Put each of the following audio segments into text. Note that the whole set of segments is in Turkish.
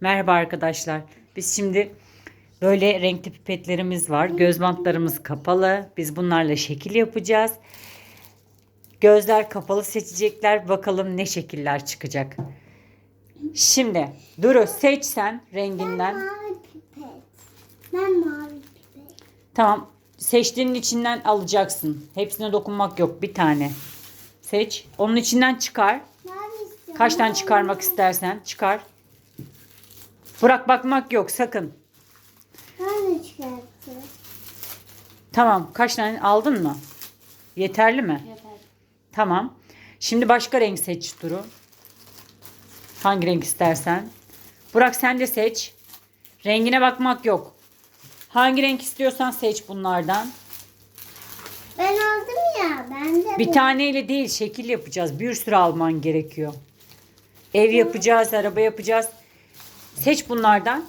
Merhaba arkadaşlar. Biz şimdi böyle renkli pipetlerimiz var. Göz bantlarımız kapalı. Biz bunlarla şekil yapacağız. Gözler kapalı seçecekler. Bakalım ne şekiller çıkacak. Şimdi Duru seç sen renginden. Mavi pipet. Ben mavi pipet. Tamam. Seçtiğinin içinden alacaksın. Hepsine dokunmak yok. Bir tane. Seç. Onun içinden çıkar. Kaç tane çıkarmak istersen çıkar. Bırak bakmak yok sakın. Ben de çıkarttım. Tamam. Kaç tane aldın mı? Yeterli mi? Yeter. Tamam. Şimdi başka renk seç Duru. Hangi renk istersen. Burak sen de seç. Rengine bakmak yok. Hangi renk istiyorsan seç bunlardan. Ben aldım ya. Ben de Bir bu. taneyle değil şekil yapacağız. Bir sürü alman gerekiyor. Ev yapacağız, araba yapacağız. Seç bunlardan.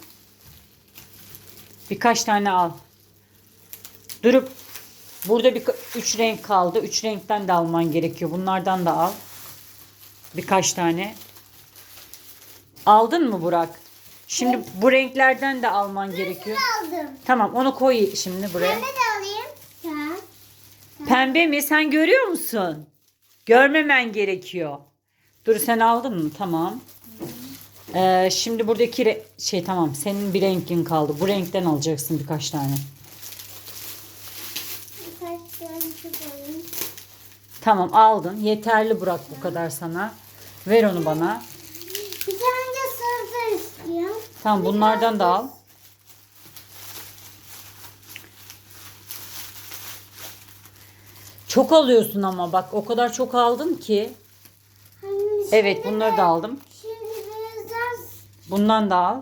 Birkaç tane al. Durup burada bir üç renk kaldı. Üç renkten de alman gerekiyor. Bunlardan da al. Birkaç tane. Aldın mı Burak? Şimdi bu renklerden de alman gerekiyor. aldım. Tamam onu koy şimdi buraya. Pembe de alayım. Sen. Pembe mi? Sen görüyor musun? Görmemen gerekiyor. Dur sen aldın mı? Tamam. Ee, şimdi buradaki şey tamam. Senin bir renkin kaldı. Bu renkten alacaksın birkaç tane. Birkaç. Tamam aldın. Yeterli Burak bu kadar sana. Ver onu bana. Bir tane de sarı istiyorum. Tamam bunlardan da al. Çok alıyorsun ama bak o kadar çok aldın ki. Evet bunları da aldım. Bundan da al.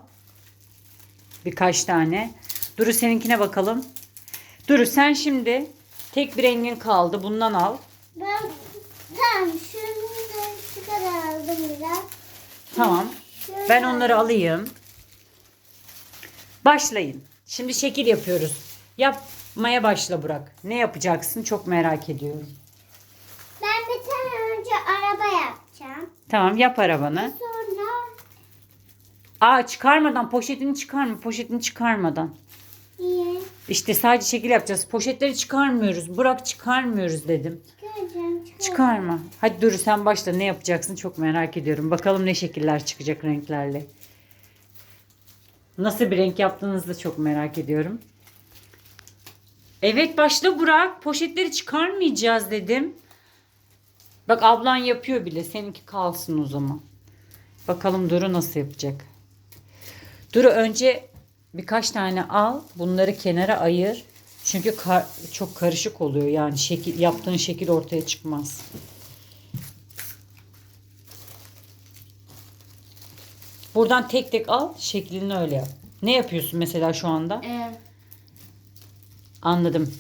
Birkaç tane. Duru seninkine bakalım. Duru sen şimdi tek bir rengin kaldı. Bundan al. ben tamam şunu da şu kadar aldım biraz. Tamam. Şöyle Ben onları alayım. Başlayın. Şimdi şekil yapıyoruz. Yapmaya başla Burak. Ne yapacaksın? Çok merak ediyorum. Ben bir tane önce araba yapacağım. Tamam yap arabanı. Aa çıkarmadan poşetini çıkarma. Poşetini çıkarmadan. niye İşte sadece şekil yapacağız. Poşetleri çıkarmıyoruz. Burak çıkarmıyoruz dedim. çıkaracağım. Çıkarma. Hadi Duru sen başla ne yapacaksın çok merak ediyorum. Bakalım ne şekiller çıkacak renklerle. Nasıl bir renk yaptığınızı da çok merak ediyorum. Evet başla Burak. Poşetleri çıkarmayacağız dedim. Bak ablan yapıyor bile. Seninki kalsın o zaman. Bakalım Duru nasıl yapacak. Duru önce birkaç tane al. Bunları kenara ayır. Çünkü kar- çok karışık oluyor. Yani şekil yaptığın şekil ortaya çıkmaz. Buradan tek tek al. Şeklini öyle yap. Ne yapıyorsun mesela şu anda? Ev. Anladım.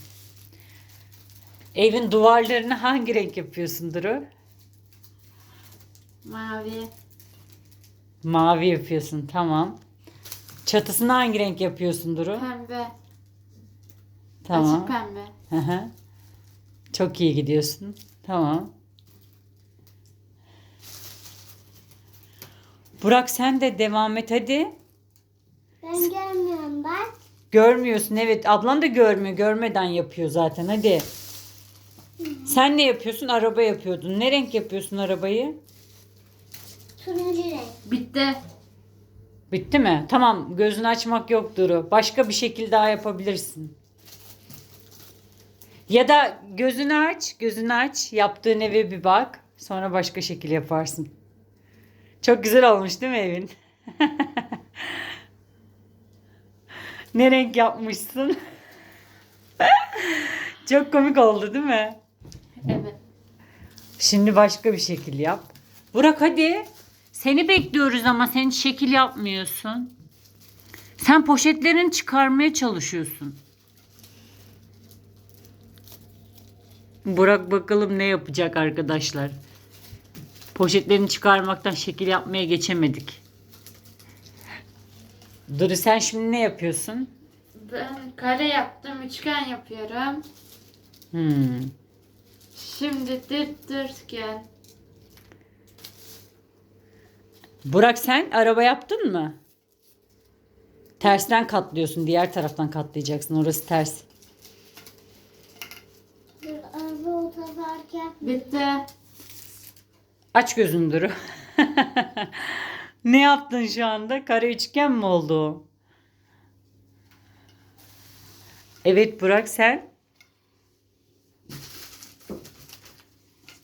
Evin duvarlarını hangi renk yapıyorsun Duru? Mavi. Mavi yapıyorsun. Tamam. Çatısını hangi renk yapıyorsun Duru? Pembe. Tamam. Açık pembe. Hı hı. Çok iyi gidiyorsun. Tamam. Burak sen de devam et hadi. Ben görmüyorum bak. Görmüyorsun evet. Ablan da görmüyor. Görmeden yapıyor zaten hadi. Sen ne yapıyorsun? Araba yapıyordun. Ne renk yapıyorsun arabayı? Turuncu renk. Bitti. Bitti mi? Tamam. Gözünü açmak yok Duru. Başka bir şekil daha yapabilirsin. Ya da gözünü aç. Gözünü aç. Yaptığın eve bir bak. Sonra başka şekil yaparsın. Çok güzel olmuş değil mi evin? ne renk yapmışsın? Çok komik oldu değil mi? Evet. Şimdi başka bir şekil yap. Burak hadi. Seni bekliyoruz ama sen şekil yapmıyorsun. Sen poşetlerini çıkarmaya çalışıyorsun. Burak bakalım ne yapacak arkadaşlar. Poşetlerini çıkarmaktan şekil yapmaya geçemedik. Duru sen şimdi ne yapıyorsun? Ben kare yaptım. Üçgen yapıyorum. Hmm. Şimdi dikdörtgen. Burak sen araba yaptın mı? Tersten katlıyorsun. Diğer taraftan katlayacaksın. Orası ters. Dur araba otoparken. Bitti. Aç gözünü Duru. ne yaptın şu anda? Kare üçgen mi oldu o? Evet Burak sen?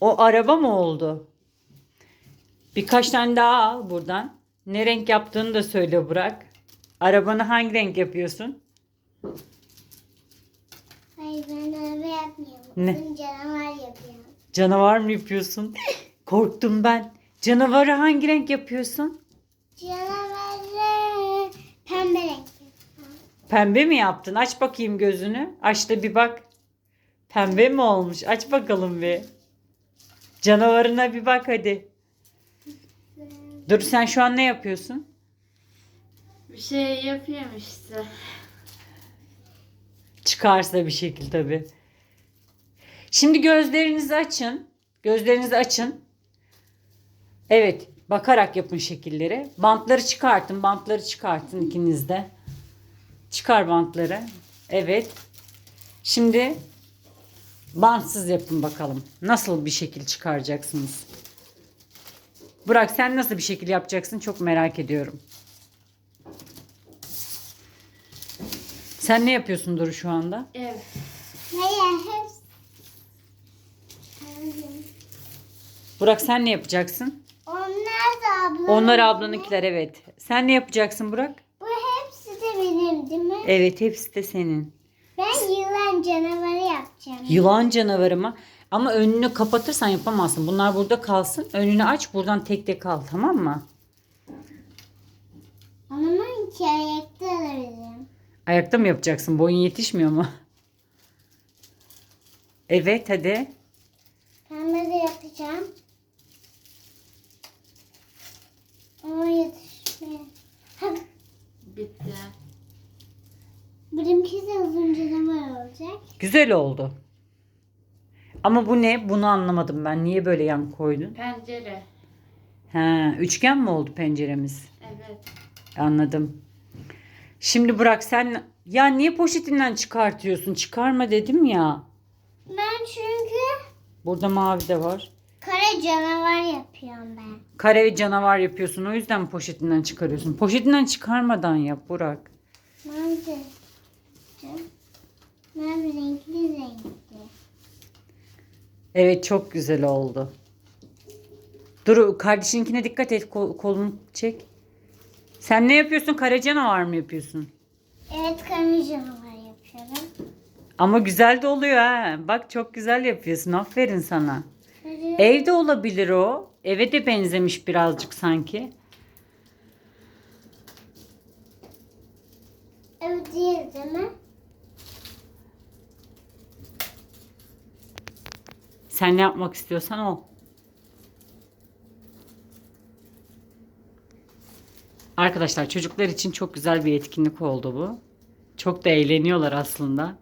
O araba mı oldu? Birkaç tane daha al buradan. Ne renk yaptığını da söyle Burak. Arabanı hangi renk yapıyorsun? Hayır ben araba yapmıyorum. Ne? Ben canavar yapıyorum. Canavar mı yapıyorsun? Korktum ben. Canavarı hangi renk yapıyorsun? Canavarı pembe renk. Pembe mi yaptın? Aç bakayım gözünü. Aç da bir bak. Pembe mi olmuş? Aç bakalım bir. Canavarına bir bak hadi. Dur sen şu an ne yapıyorsun? Bir şey yapıyorum işte. Çıkarsa bir şekil tabii. Şimdi gözlerinizi açın. Gözlerinizi açın. Evet, bakarak yapın şekilleri. Bantları çıkartın, bantları çıkartın ikiniz de. Çıkar bantları. Evet. Şimdi bantsız yapın bakalım. Nasıl bir şekil çıkaracaksınız? Burak sen nasıl bir şekil yapacaksın çok merak ediyorum. Sen ne yapıyorsun Duru şu anda? Ev. Hayır hepsi. Burak sen ne yapacaksın? Onlar da ablam. Onlar ablanınkiler evet. Sen ne yapacaksın Burak? Bu hepsi de benim değil mi? Evet hepsi de senin. Ben yılan canavarı yapacağım. Yılan canavarı mı? Ama önünü kapatırsan yapamazsın. Bunlar burada kalsın. Önünü aç buradan tek tek al tamam mı? Ama iki ayakta alabilirim. Ayakta mı yapacaksın? Boyun yetişmiyor mu? Evet hadi. Pembe de yapacağım. Ama yetişmiyor. Bitti. benimki de uzun canavar olacak. Güzel oldu. Ama bu ne? Bunu anlamadım ben. Niye böyle yan koydun? Pencere. Ha, üçgen mi oldu penceremiz? Evet. Anladım. Şimdi Burak sen ya niye poşetinden çıkartıyorsun? Çıkarma dedim ya. Ben çünkü Burada mavi de var. kara canavar yapıyorum ben. Kare ve canavar yapıyorsun. O yüzden poşetinden çıkarıyorsun. Poşetinden çıkarmadan yap Burak. Mavi de yapacağım. Mavi renkli renkli. Evet çok güzel oldu. Dur kardeşinkine dikkat et. Kol, kolunu çek. Sen ne yapıyorsun? Kare canavar mı yapıyorsun? Evet kara canavar yapıyorum. Ama güzel de oluyor ha. Bak çok güzel yapıyorsun. Aferin sana. Sarı- Evde olabilir o. Eve de benzemiş birazcık sanki. Değil değil mi? Sen ne yapmak istiyorsan o. Arkadaşlar çocuklar için çok güzel bir etkinlik oldu bu. Çok da eğleniyorlar aslında.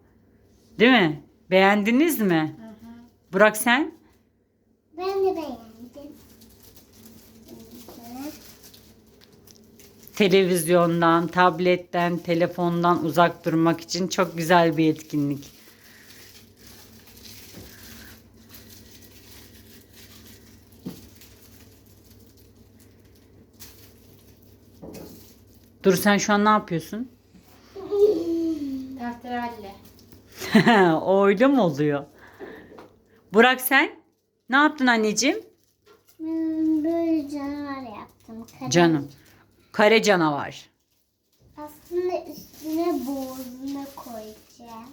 Değil mi? Beğendiniz mi? Hı hı. Burak sen? Ben de beğendim. Televizyondan, tabletten, telefondan uzak durmak için çok güzel bir etkinlik. Dur sen şu an ne yapıyorsun? Tahterelle. o öyle mi oluyor? Burak sen? Ne yaptın anneciğim? Ben böyle canavar yaptım. Kare. Canım. Kare canavar. Aslında üstüne boğazına koyacağım.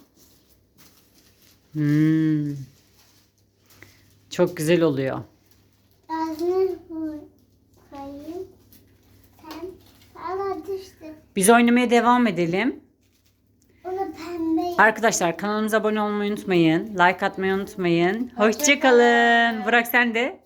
Hmm. Çok güzel oluyor. Biz oynamaya devam edelim. Pembe. Arkadaşlar kanalımıza abone olmayı unutmayın. Like atmayı unutmayın. Hoşçakalın. Burak sen de.